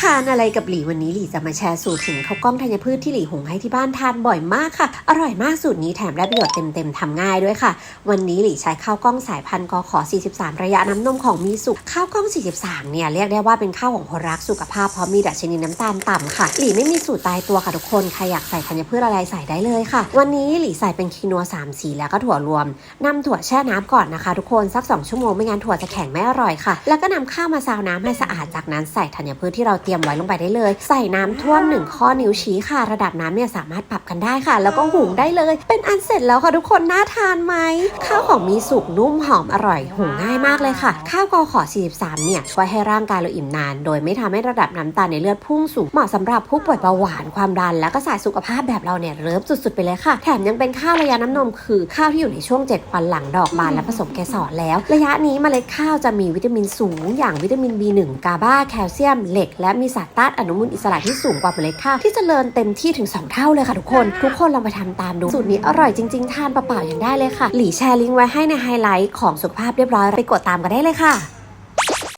ทานอะไรกับหลีวันนี้หลีจะมาแชร์สูตรถึงข้าวกล้องธัญพืชที่หลีหุงให้ที่บ้านทานบ่อยมากค่ะ อร่อยมากสูตรนี้แถมได้ประโยชน์เต็มๆทำง่ายด้วยค่ะ วันนี้หลีใช้ข้าวกล้องสายพันธุ์กขอ 43 ระยะน้ำนมของมีสุขข้าวกล้อง 43 เนี่ยเรียกได้ว่าเป็นข้าวของคนรักสุขภาพเพราะมีดัชนีน้ำตาลต่ำค่ะ หลีไม่มีสูตรตายตัวค่ะทุกคนใครอยากใส่ธัญพืชอะไรใส่ได้เลยค่ะ วันนี้หลีใส่เป็นคีนัว3สีแล้วก็ถั่วรวมนำถั่วแช่น้ำก่อนนะคะทุกคนสัก 2 ชั่วโมงไม่งั้นถั่วจะแข็งไม่อร่อยค่ะ แล้วก็นำข้าวมาซาวน้ำให้สะอาดจากนั้นใส่ธัญพืชที่เราเรียมไว้ลงไปได้เลย ใส่น้ำท่วมหนึ่งข้อนิ้วชี้ค่ะ ระดับน้ำเนี่ยสามารถปรับกันได้ค่ะ แล้วก็หุงได้เลย เป็นอันเสร็จแล้วค่ะทุกคนน่าทานไหมข้าวของมีสุกนุ่มหอมอร่อยหุงง่ายมากเลยค่ะ ข้าวกอขอ 43 เนี่ยช่วยให้ร่างกายเราอิ่มนาน โดยไม่ทำให้ระดับน้ำตาลในเลือดพุ่งสูงเหมาะสำหรับผู้ป่วยเบาหวานความดัน และก็สายสุขภาพแบบเราเนี่ยเริ่มสุดๆไปเลยค่ะ แถมยังเป็นข้าวระยะน้ำนมคือข้าวที่อยู่ในช่วง 7 วันหลังดอกบานและผสมเกสรแล้ว ระยะนี้เมล็ดข้าวจะมีวิตามินสูง อย่างวิตามิน B1 กาบาแคลเซียมเหล็กและมีสารต้านอนุมูลอิสระที่สูงกว่าเมล็ดข้าวที่จเจริญเต็มที่ถึง 2 เท่าเลยค่ะทุกคน ทุกคนลองไปทำตามดู สูตรนี้อร่อยจริง ๆ ทานเปล่าๆยังได้เลยค่ะ หลีแชร์ลิงก์ไว้ให้ในไฮไลท์ของสุขภาพเรียบร้อยไปกดตามกันได้เลยค่ะ